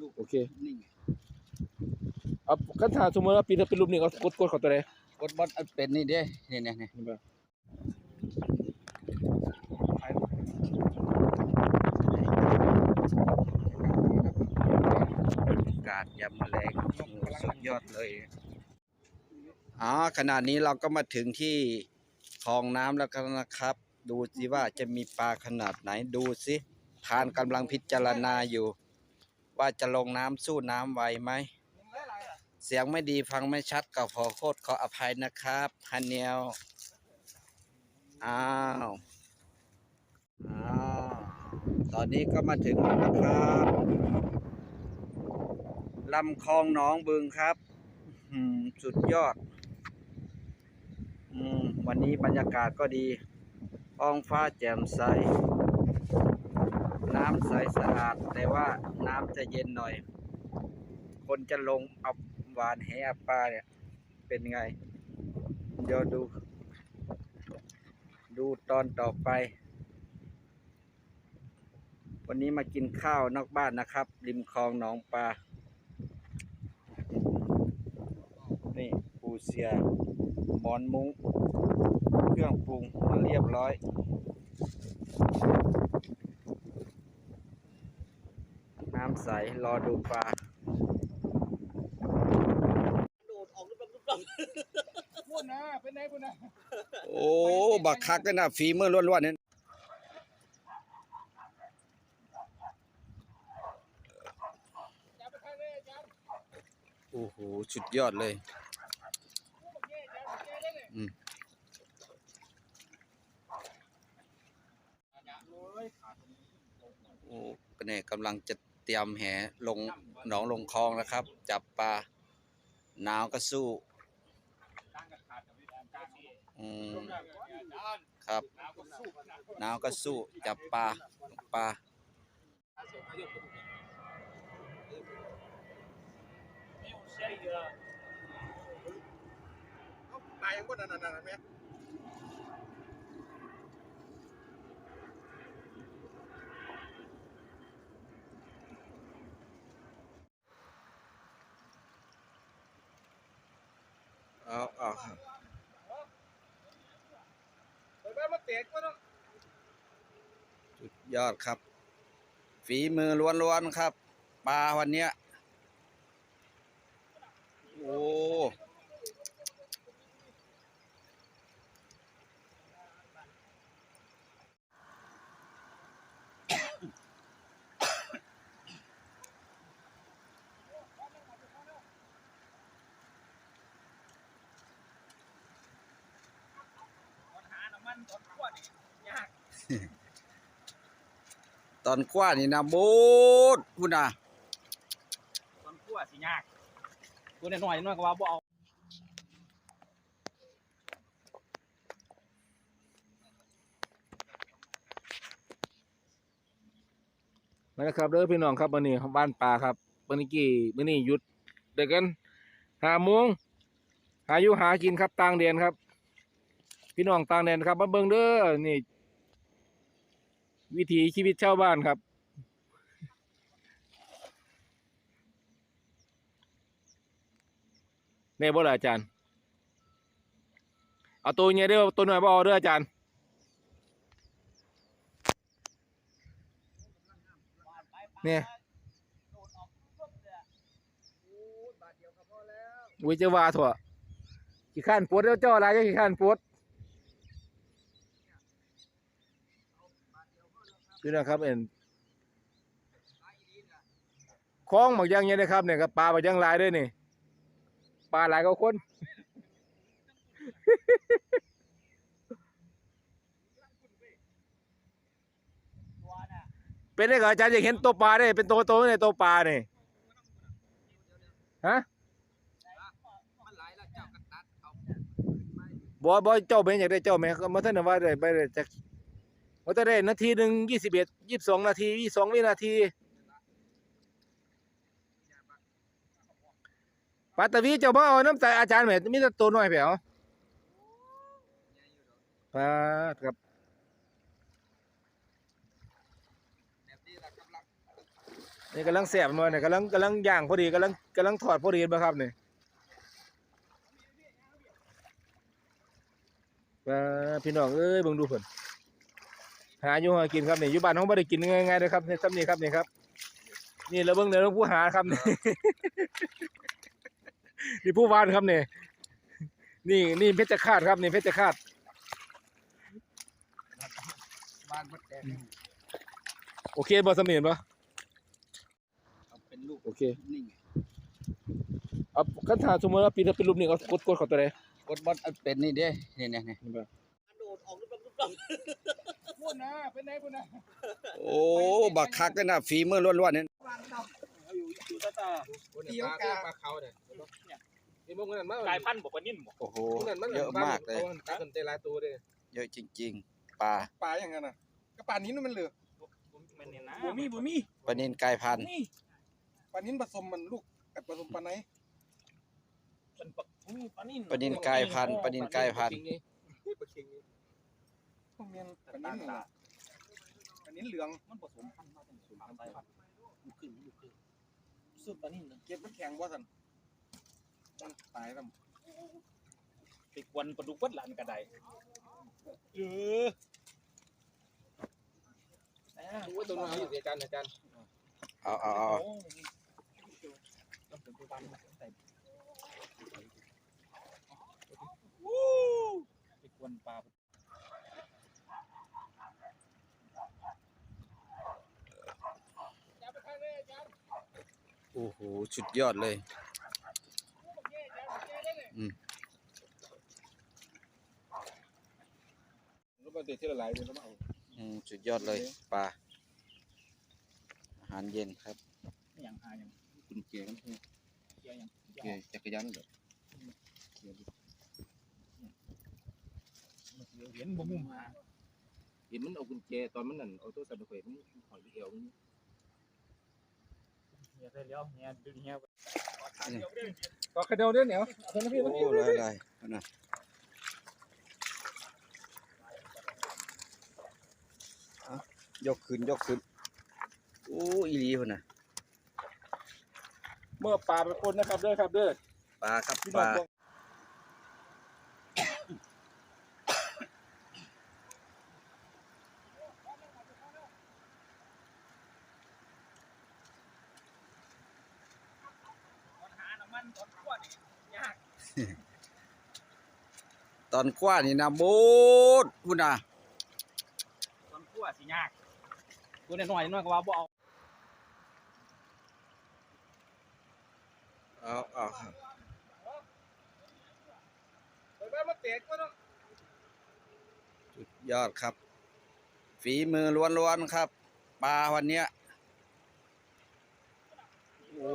ลูกโอเคนิ่งเอาคันถาสมมติว่าปีนเป็นรูปนี้เอากดกดเขาตัวใดกดบอลอันเป็นนี่เด้เนี่ยเนี่ยเนี่ยนี่บ่กาดยำแมลงสุดยอดเลยอ๋อขนาดนี้เราก็มาถึงที่คลองน้ำแล้วกันนะครับ ดูสิว่าจะมีปลาขนาดไหนดูสิทานกำลังพิจารณาอยู่ ว่าจะลงน้ำสู้น้ำไหวไหม เสียงไม่ดีฟังไม่ชัดก็ขอโทษขออภัยนะครับฮันเนียว อ้าว อ้าว ตอนนี้ก็มาถึงแล้วนะครับลำคลองหนองบึงครับอืมสุดยอดอืมวันนี้บรรยากาศก็ดีท้องฟ้าแจ่มใส น้ำใสสะอาด แต่ว่าน้ำจะเย็นหน่อย คนจะลงเอาหวานแหอาปลาเนี่ย เป็นไง เดี๋ยวดู ดูตอนต่อไป วันนี้มากินข้าวนอกบ้านนะครับ ริมคลองหนองปลา นี่ปูเสียหมอนมุ้ง เครื่องปรุงมาเรียบร้อย น้ำใส รอดูปลาพูดนะเป็นไงพูดนะโอ้บักคักเลยนะฝีมือล้วนๆเนี่ยโอ้โหสุดยอดเลยอืมโอ้ก็เนี่ยกำลังจะเตรียมแหลงหนองลงคลองนะครับ จับปลาหนาวก็สู้ครับหนาวก็สู้จับปลาปลาตายยังบ่นั่นนั่นแม่เอาเอาไปบ้านมาเตะก็ต้อง สุดยอดครับ ฝีมือล้วนๆครับ ปลาวันเนี้ย โอ้ ตอนกว่านี่นะโบดพูดนะตอนคั่วสิยากกูน้อยๆน้อยก็ว่าบ่เอามาแล้วครับเด้อพี่น้องครับวันนี้บ้านปลาครับวันนี้กี่วันนี้หยุดเด็กกันหาโมงหาอยู่หากินครับต่างแดนครับ พี่น้องต่างแดนครับมาเบิ่งเด้อนี่ วิถีชีวิตชาวบ้านครับแน่บ่ล่ะอาจารย์ เอาตัวใหญ่เด้อตัวน้อยบ่เอาเด้ออาจารย์เนี่ยวิจวาถั่วขี้ข้านปวดแล้วเจ้าอะไรขี้ข้านปวด คือนะครับเอ็นคล้องหมักยังเนี่ยนะครับเนี่ยครับปลาหมักยังลายด้วยนี่ปลาหลายก็คนเป็นได้เหรออาจารย์อยากเห็นตัวปลาได้เป็นตัวโตในตัวปลาเนี่ยฮะบอบอเจ้าเป็นอยากได้เจ้าไหมก็มาท่านว่าได้ไปได้จาก ว่าจะได้นาทีหนึ่งยี่สิบเอ็ดยี่สิบสองนาทียี่สองวินาทีปาตะวีเจ้าบ่เอาน้ำใจอาจารย์แหม่มีแต่ตัวน้อยแผวปาดครับนี้แหละกำลังนี่กำลังแสบหน่อยเนี่ยกำลังกำลังย่างพอดีกำลังกำลังถอดพอดีบ่ครับเนี่ว่าพี่น้องเอ้ยบิ่งดูเพิ่น หาอยู่หากินครับนี่อยู่บ้านเฮาบ่ได้กินง่ายๆเด้อครับนี่ซ้ำนี่ครับนี่ครับ นี่เราเบิ่งเด้อเราผู้หาครับนี่นี่ผู้วานครับนี่นี่นี่เพชรฆาตครับนี่เพชรฆาตบ้านมดแดงโอเคบ่สำเนียงบ่เอาเป็นลูกโอเคนิ่งเอาคันถ้าสมมุติว่าปีนเป็นรูปนี้เอากดกดเข้าตัวใดกดบอลเอาเป็นนี่เด้เนี่ยเนี่ยเนี่ย นี่บ่พุ่นนะเป็นไหนพุ่นนะโอ้บักคักเลยนะฝีมือล้วนๆเนี่ยอยู่ตาตาตีลังกาปลาเขาเนี่ยนี่มึงนั่นมันกลายพันธุ์บอกว่านิ่มบ่โอ้โหนั่นมันเยอะมากเลยตากันเตลายตัวเด้เยอะจริง ๆปลาปลาอย่างนั้นน่ะก็ปลานิ้นมันเหลือแม่นเนี่ยนะบ่มีบ่มีปลานินกลายพันธุ์นี่ปลานิ้นผสมมันลูกกับผสมปลาไหนเป็นปักนี่ปลานิ่มปลานินกลายพันธุ์ปลานินกลายพันธุ์ พวกเมียนปลานิ้นเหรอปลานิ้นเหลืองมันผสมพันธุ์มาเป็นสูตรทำไปครับลูกครึ่งลูกครึ่งสูตรปลานิ่มนะเก็บมันแข็งว่าสันมันตายแล้วไปกวนปลาดุกวัดหลานกระไดเออว่าตัวน้อยอยู่อาจารย์อาจารย์เอาเอาเอาไปกวนปลา อ้โหสุดยอดเลยรูปมันเตะที่ละลายเลยแล้วมาเอาอืมสุดยอดเลยปลาอาหารเย็นครับอย่างหาอย่างกุญแจกันเกี่ยวอย่างกุญแจจักรยานแบบเห็นบ่มุมหาเห็นมันเอากุญแจตอนมันนั่นเอาโทรศัพท์ไปเขยมันหอยเอวมัน เฮียได้แล้วเนี่ยดูเฮียต่อขเดียวเด้อเนี่ยโอ้ได้ได้เอานะยกขึ้นยกขึ้นโอ้อีหลีคนน่ะเมื่อปลาเป็นคนนะครับเด้อครับเด้อปลาครับพี่ปน้องลา บอก หาน้ำมันตอนขั้วนี่ยาก ตอนกว้านี่นะโบดพุ่นน่ะตอนขั้วสิยากตัวน้อยๆน้อยก็ว่าบ่เอาเอาเอาครับเปิดบ้านมาแตกก็ต้องสุดยอดครับ ฝีมือล้วนๆครับ ปลาวันเนี้ยโอ้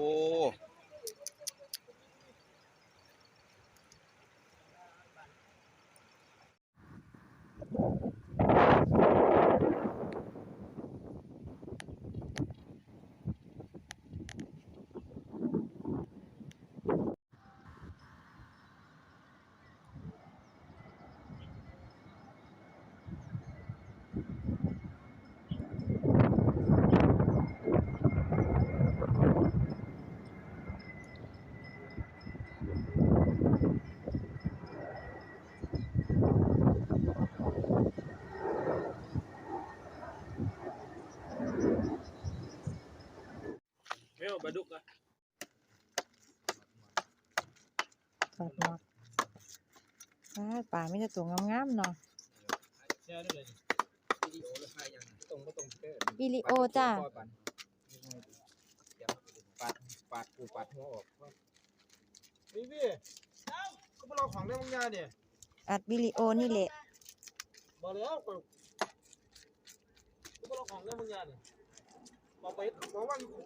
เร็ว ปลาดุกอะถอดหมอกปลาป่าไม่จะตัวงามๆเนาะเชื่อได้เลยตรงก็ตรงแค่วิลิโอจ้าปาดปาดปูปาดหัวออกนี่พี่ก็มาลองของได้บางอย่างเนี่ยอัดวิลิโอนี่แหละมาแล้วก็ก็มาลองของได้บางอย่างเนี่ยมาไปบอกว่า